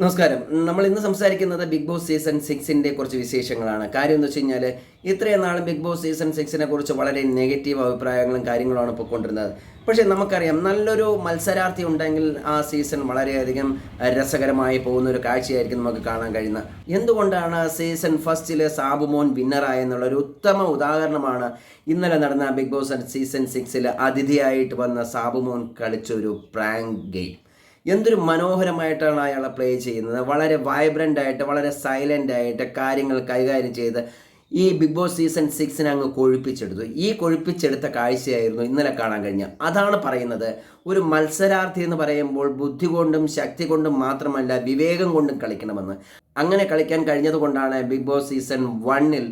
നമസ്കാരം. നമ്മൾ ഇന്ന് സംസാരിക്കുന്നത് ബിഗ് ബോസ് സീസൺ സിക്സിന്റെ കുറച്ച് വിശേഷങ്ങളാണ്. കാര്യം എന്ന് വെച്ച് കഴിഞ്ഞാൽ ഇത്രയും നാളും ബിഗ് ബോസ് സീസൺ സിക്സിനെ കുറിച്ച് വളരെ നെഗറ്റീവ് അഭിപ്രായങ്ങളും കാര്യങ്ങളുമാണ് പൊയ്ക്കൊണ്ടിരുന്നത് പക്ഷേ നമുക്കറിയാം നല്ലൊരു മത്സരാർത്ഥി ഉണ്ടെങ്കിൽ ആ സീസൺ വളരെയധികം രസകരമായി പോകുന്ന ഒരു കാഴ്ചയായിരിക്കും നമുക്ക് കാണാൻ കഴിയുന്നത്. എന്തുകൊണ്ടാണ് സീസൺ ഫസ്റ്റിൽ സാബുമോൻ വിന്നറായെന്നുള്ള ഒരു ഉത്തമ ഉദാഹരണമാണ് ഇന്നലെ നടന്ന ബിഗ് ബോസ് സീസൺ സിക്സിൽ അതിഥിയായിട്ട് വന്ന സാബുമോൻ കളിച്ച ഒരു പ്രാങ്ക് ഗെയിം എന്തൊരു മനോഹരമായിട്ടാണ് അയാളെ പ്ലേ ചെയ്യുന്നത്. വളരെ വൈബ്രന്റ് ആയിട്ട് വളരെ സൈലന്റ് ആയിട്ട് കാര്യങ്ങൾ കൈകാര്യം ചെയ്ത് ഈ ബിഗ് ബോസ് സീസൺ സിക്സിനെ അങ്ങ് കൊഴുപ്പിച്ചെടുത്തു. ഈ കൊഴുപ്പിച്ചെടുത്ത കാഴ്ചയായിരുന്നു ഇന്നലെ കാണാൻ കഴിഞ്ഞ. അതാണ് പറയുന്നത്. ഒരു മത്സരാർത്ഥി എന്ന് പറയുമ്പോൾ ബുദ്ധി കൊണ്ടും ശക്തി കൊണ്ടും മാത്രമല്ല വിവേകം കൊണ്ടും കളിക്കണമെന്ന്. അങ്ങനെ കളിക്കാൻ കഴിഞ്ഞതുകൊണ്ടാണ് ബിഗ് ബോസ് സീസൺ വണ്ണിൽ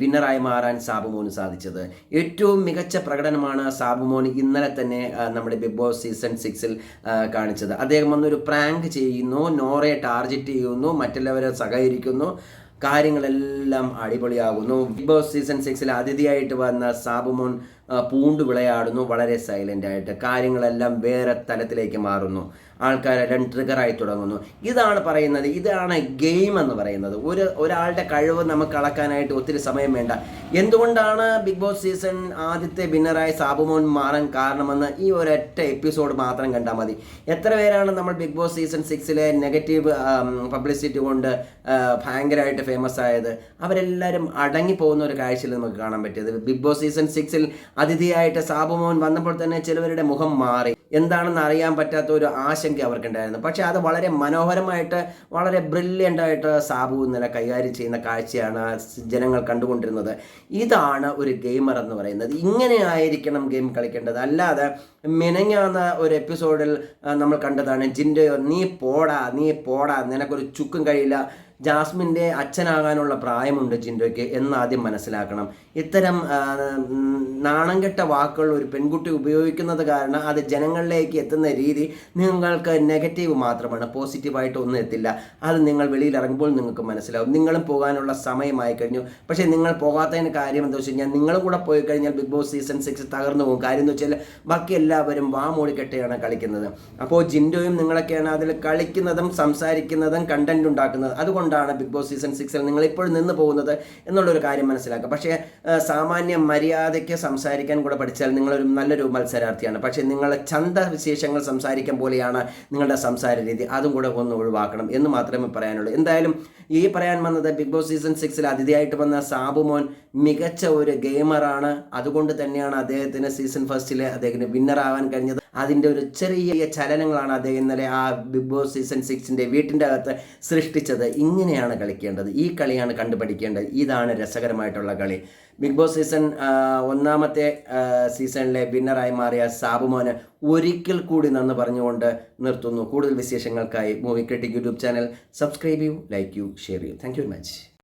വിന്നറായി മാറാൻ സാബുമോന് സാധിച്ചത്. ഏറ്റവും മികച്ച പ്രകടനമാണ് സാബുമോൻ ഇന്നലെ തന്നെ നമ്മുടെ ബിഗ് ബോസ് സീസൺ സിക്സിൽ കാണിച്ചത്. അദ്ദേഹം വന്നൊരു പ്രാങ്ക് ചെയ്യുന്നു നോറയെ ടാർജറ്റ് ചെയ്യുന്നു മറ്റുള്ളവരെ സഹകരിക്കുന്നു കാര്യങ്ങളെല്ലാം അടിപൊളിയാകുന്നു. ബിഗ് ബോസ് സീസൺ സിക്സിൽ അതിഥിയായിട്ട് വന്ന സാബുമോൻ പൂണ്ട് വിളയാടുന്നു വളരെ സൈലന്റ് ആയിട്ട്. കാര്യങ്ങളെല്ലാം വേറെ തലത്തിലേക്ക് മാറുന്നു. ആൾക്കാരെല്ലാം ട്രിഗറായി തുടങ്ങുന്നു. ഇതാണ് പറയുന്നത് ഇതാണ് ഗെയിം എന്ന് പറയുന്നത്. ഒരു ഒരാളുടെ കഴിവ് നമുക്ക് അളക്കാനായിട്ട് ഒത്തിരി സമയം വേണ്ട. എന്തുകൊണ്ടാണ് ബിഗ് ബോസ് സീസൺ ആദ്യത്തെ വിന്നറായി സാബുമോൻ മാറാൻ കാരണമെന്ന് ഈ ഒരൊറ്റ എപ്പിസോഡ് മാത്രം കണ്ടാൽ മതി. എത്ര പേരാണ് നമ്മൾ ബിഗ് ബോസ് സീസൺ സിക്സിലെ നെഗറ്റീവ് പബ്ലിസിറ്റി കൊണ്ട് ഭയങ്കരമായിട്ട് ഫേമസ് ആയത്? അവരെല്ലാവരും അടങ്ങി പോകുന്ന ഒരു കാഴ്ചയിൽ നമുക്ക് കാണാൻ പറ്റിയത്. ബിഗ് ബോസ് സീസൺ സിക്സിൽ അതിഥിയായിട്ട് സാബുമോൻ വന്നപ്പോൾ തന്നെ ചിലവരുടെ മുഖം മാറി. എന്താണെന്ന് അറിയാൻ പറ്റാത്ത ഒരു ആശങ്ക അവർക്കുണ്ടായിരുന്നു. പക്ഷേ അത് വളരെ മനോഹരമായിട്ട് വളരെ ബ്രില്യന്റ് ആയിട്ട് സാബു ഇന്നലെ കൈകാര്യം ചെയ്യുന്ന കാഴ്ചയാണ് ജനങ്ങൾ കണ്ടുകൊണ്ടിരുന്നത്. ഇതാണ് ഒരു ഗെയിമർ എന്ന് പറയുന്നത്. ഇങ്ങനെ ആയിരിക്കണം ഗെയിം കളിക്കേണ്ടത്. അല്ലാതെ മിനങ്ങാന്ന ഒരു എപ്പിസോഡിൽ നമ്മൾ കണ്ടതാണ് ജിൻഡയോ നീ പോടാ നീ പോടാ നിനക്കൊരു ചുക്കും കഴിയില്ല ജാസ്മിന്റെ അച്ഛനാകാനുള്ള പ്രായമുണ്ട് ജിൻഡോയ്ക്ക് എന്നാദ്യം മനസ്സിലാക്കണം. ഇത്തരം നാണംകെട്ട നാണം കെട്ട വാക്കുകൾ ഒരു പെൺകുട്ടി ഉപയോഗിക്കുന്നത് കാരണം അത് ജനങ്ങളിലേക്ക് എത്തുന്ന രീതി നിങ്ങൾക്ക് നെഗറ്റീവ് മാത്രമാണ്. പോസിറ്റീവായിട്ട് ഒന്നും എത്തില്ല. അത് നിങ്ങൾ വെളിയിൽ ഇറങ്ങുമ്പോൾ നിങ്ങൾക്ക് മനസ്സിലാവും. നിങ്ങളും പോകാനുള്ള സമയമായി കഴിഞ്ഞു. പക്ഷേ നിങ്ങൾ പോകാത്തതിന് കാര്യം എന്താ വെച്ച് കഴിഞ്ഞാൽ നിങ്ങളും കൂടെ പോയി കഴിഞ്ഞാൽ ബിഗ് ബോസ് സീസൺ സിക്സ് തകർന്നു പോകും. കാര്യം എന്ന് വെച്ചാൽ ബാക്കി എല്ലാവരും വാ മൂടിക്കെട്ടിയാണ് കളിക്കുന്നത്. അപ്പോൾ ജിൻഡോയും നിങ്ങളൊക്കെയാണ് അതിൽ കളിക്കുന്നതും സംസാരിക്കുന്നതും കണ്ടന്റ് ഉണ്ടാക്കുന്നത്. അതുകൊണ്ടാണ് ബിഗ് ബോസ് സീസൺ സിക്സിൽ നിങ്ങൾ ഇപ്പോഴും നിന്ന് പോകുന്നത് എന്നുള്ളൊരു കാര്യം മനസ്സിലാക്കുക. പക്ഷേ സാമാന്യ മര്യാദയ്ക്ക് സംസാരിക്കാൻ കൂടെ പഠിച്ചാൽ നിങ്ങളൊരു നല്ലൊരു മത്സരാർത്ഥിയാണ്. പക്ഷേ നിങ്ങൾ ചന്ത വിശേഷങ്ങൾ സംസാരിക്കാൻ പോലെയാണ് നിങ്ങളുടെ സംസാര രീതി. അതും കൂടെ ഒന്ന് ഒഴിവാക്കണം എന്ന് മാത്രമേ പറയാനുള്ളൂ. എന്തായാലും ഈ പറയാൻ വന്നത് ബിഗ് ബോസ് സീസൺ സിക്സിൽ അതിഥിയായിട്ട് വന്ന സാബുമോൻ മികച്ച ഒരു ഗെയിമറാണ്. അതുകൊണ്ട് തന്നെയാണ് അദ്ദേഹത്തിന് സീസൺ ഫസ്റ്റിൽ അദ്ദേഹത്തിന് വിന്നർ ആവാൻ കഴിഞ്ഞത്. അതിന്റെ ഒരു ചെറിയ ചലനങ്ങളാണ് അദ്ദേഹം ഇന്നലെ ആ ബിഗ് ബോസ് സീസൺ സിക്സിന്റെ വീട്ടിന്റെ അകത്ത് സൃഷ്ടിച്ചത്. ഇങ്ങനെയാണ് കളിക്കേണ്ടത്. ഈ കളിയാണ് കണ്ടുപഠിക്കേണ്ടത്. ഇതാണ് രസകരമായിട്ടുള്ള കളി. ബിഗ് ബോസ് സീസൺ ഒന്നാമത്തെ സീസണിലെ വിന്നറായി മാറിയ സാബുമോന് ഒരിക്കൽ കൂടി നന്ന് പറഞ്ഞുകൊണ്ട് നിർത്തുന്നു. കൂടുതൽ വിശേഷങ്ങൾക്കായി movie critic YouTube channel subscribe ചെയ്യൂ ലൈക്ക് യു ഷെയർ ചെയ്യൂ താങ്ക് യു വെരി മച്ച്